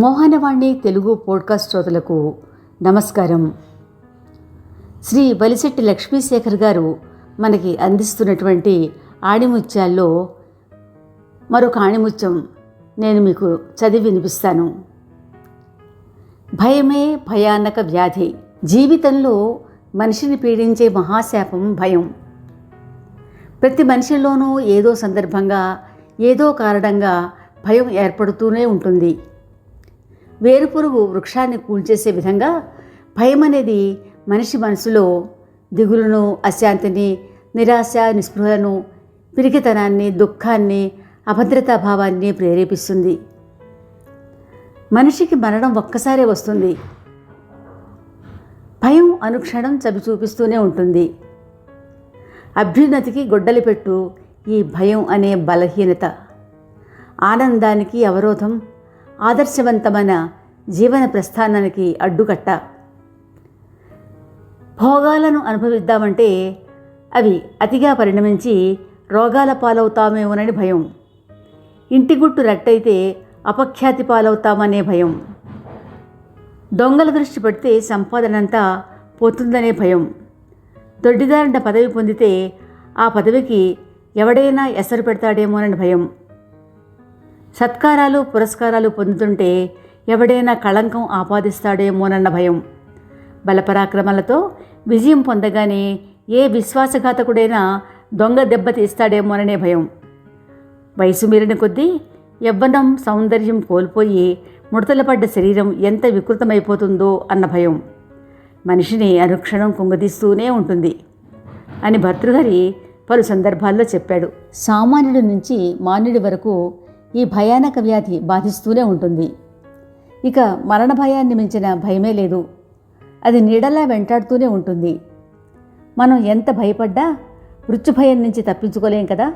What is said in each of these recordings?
Mohanavani Telugu podcast శ్రోతలకు నమస్కారం. శ్రీ బలిశెట్టి లక్ష్మీశేఖర్ గారు మనకి అందిస్తున్నటువంటి ఆణిముత్యాల్లో మరొక ఆణిముత్యం నేను మీకు చదివి వినిపిస్తాను. భయమే భయానక వ్యాధి. జీవితంలో మనిషిని పీడించే మహాశాపం భయం. ప్రతి మనిషిలోనూ ఏదో సందర్భంగా ఏదో కారణంగా భయం ఏర్పడుతూనే ఉంటుంది. వేరుపురుగు వృక్షాన్ని కూల్చేసే విధంగా భయం అనేది మనిషి మనసులో దిగులును అశాంతిని నిరాశ నిస్పృహలను పిరికితనాన్ని దుఃఖాన్ని అభద్రతా భావాన్ని ప్రేరేపిస్తుంది. మనిషికి మరణం ఒక్కసారే వస్తుంది. భయం అనుక్షణం చవి చూపిస్తూనే ఉంటుంది. అభ్యున్నతికి గొడ్డలి పెట్టు ఈ భయం అనే బలహీనత. ఆనందానికి అవరోధం ఆదర్శవంతమైన జీవన ప్రస్థానానికి అడ్డుకట్ట. భోగాలను అనుభవిద్దామంటే అవి అతిగా పరిణమించి రోగాల పాలవుతామేమోనని భయం. ఇంటి గుట్టు రట్టయితే అపఖ్యాతి పాలవుతామనే భయం. దొంగల దృష్టి పెడితే సంపాదనంతా పోతుందనే భయం. దొడ్డిదారిన పదవి పొందితే ఆ పదవికి ఎవడైనా ఎసరు పెడతాడేమోనని భయం. సత్కారాలు పురస్కారాలు పొందుతుంటే ఎవడైనా కళంకం ఆపాదిస్తాడేమోనన్న భయం. బలపరాక్రమాలతో విజయం పొందగానే ఏ విశ్వాసఘాతకుడైనా దొంగ దెబ్బ తీస్తాడేమోననే భయం. వయసు మీరిన కొద్దీ యవ్వనం సౌందర్యం కోల్పోయి ముడతలు పడ్డ శరీరం ఎంత వికృతమైపోతుందో అన్న భయం. మనిషిని అనుక్షణం కుంగదీస్తూనే ఉంటుంది అని భర్తృహరి పలు సందర్భాల్లో చెప్పాడు. సామాన్యుడి నుంచి మాన్యుడి వరకు ఈ భయానక వ్యాధి బాధిస్తూనే ఉంటుంది. ఇక మరణ భయాన్ని మించిన భయమే లేదు. అది నీడలా వెంటాడుతూనే ఉంటుంది. మనం ఎంత భయపడ్డా మృత్యు భయం నుంచి తప్పించుకోలేం కదా?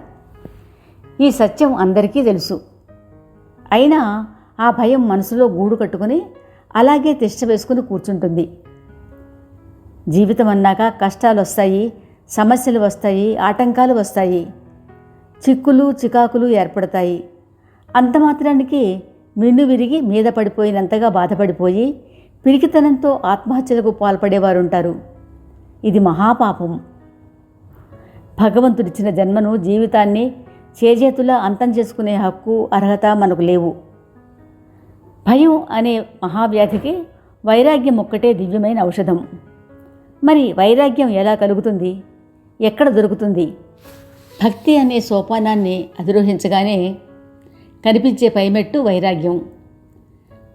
ఈ సత్యం అందరికీ తెలుసు. అయినా ఆ భయం మనసులో గూడు కట్టుకొని అలాగే తిష్ట వేసుకుని కూర్చుంటుంది. జీవితం అన్నాక కష్టాలు వస్తాయి సమస్యలు వస్తాయి ఆటంకాలు వస్తాయి. చిక్కులు చికాకులు ఏర్పడతాయి. అంత మాత్రానికి మిన్ను విరిగి మీద పడిపోయినంతగా బాధపడిపోయి పిరికితనంతో ఆత్మహత్యలకు పాల్పడేవారుంటారు. ఇది మహాపాపం. భగవంతుడిచ్చిన జన్మను జీవితాన్ని చేజేతులా అంతం చేసుకునే హక్కు అర్హత మనకు లేవు. భయం అనే మహావ్యాధికి వైరాగ్యం ఒక్కటే దివ్యమైన ఔషధం. మరి వైరాగ్యం ఎలా కలుగుతుంది? ఎక్కడ దొరుకుతుంది? భక్తి అనే సోపానాన్ని అధిరోహించగానే కనిపించే పైమెట్టు వైరాగ్యం.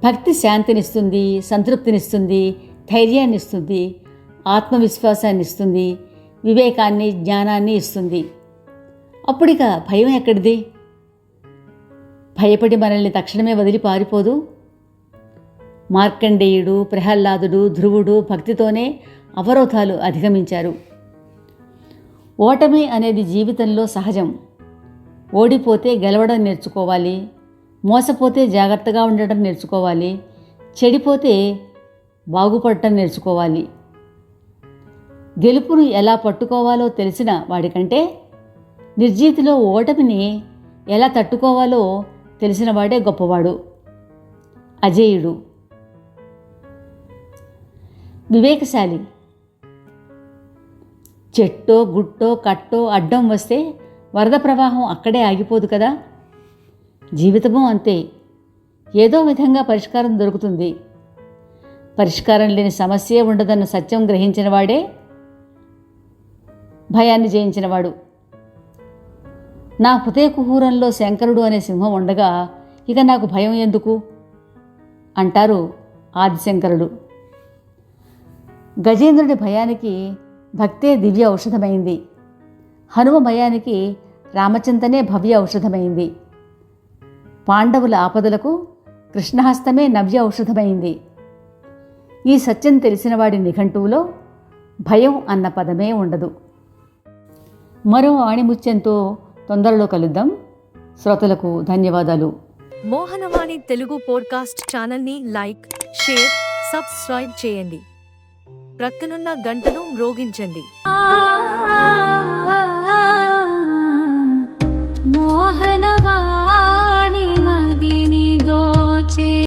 భక్తి శాంతినిస్తుంది సంతృప్తినిస్తుంది ధైర్యాన్ని ఇస్తుంది ఆత్మవిశ్వాసాన్ని ఇస్తుంది వివేకాన్ని జ్ఞానాన్ని ఇస్తుంది. అప్పుడిక భయం ఎక్కడిది? భయపడి మనల్ని తక్షణమే వదిలి పారిపోదు? మార్కండేయుడు ప్రహ్లాదుడు ధ్రువుడు భక్తితోనే అవరోధాలు అధిగమించారు. ఓటమి అనేది జీవితంలో సహజం. ఓడిపోతే గెలవడం నేర్చుకోవాలి మోసపోతే జాగ్రత్తగా ఉండటం నేర్చుకోవాలి చెడిపోతే బాగుపడటం నేర్చుకోవాలి. గెలుపును ఎలా పట్టుకోవాలో తెలిసిన వాడికంటే నిర్జీతిలో ఓటమిని ఎలా తట్టుకోవాలో తెలిసిన వాడే గొప్పవాడు అజేయుడు. వివేకశాలి. చెట్టో గుట్టో కట్టో అడ్డం వస్తే వరద ప్రవాహం అక్కడే ఆగిపోదు కదా? జీవితము అంతే. ఏదో విధంగా పరిష్కారం దొరుకుతుంది. పరిష్కారం లేని సమస్యే ఉండదన్న సత్యం గ్రహించినవాడే భయాన్ని జయించినవాడు నా హృదయ కుహూరంలో శంకరుడు అనే సింహం ఉండగా ఇక నాకు భయం ఎందుకు? అంటారు ఆదిశంకరుడు. గజేంద్రుడి భయానికి భక్తే దివ్య ఔషధమైంది. హనుమ భయానికి రామచింతనే భవ్య ఔషధమైంది. పాండవుల ఆపదలకు కృష్ణహస్తమే నవ్య ఔషధమైంది. ఈ సత్యం తెలిసినవాడి నిఘంటువులో భయం అన్న పదమే ఉండదు. మరో ఆణిముత్యంతో తొందరలో కలుద్దాం. శ్రోతలకు ధన్యవాదాలు. మోహనవాణి తెలుగు పోడ్కాస్ట్ ఛానల్ని లైక్ షేర్ సబ్స్క్రైబ్ చేయండి. ప్రక్కనున్న గంటను మ్రోగించండి.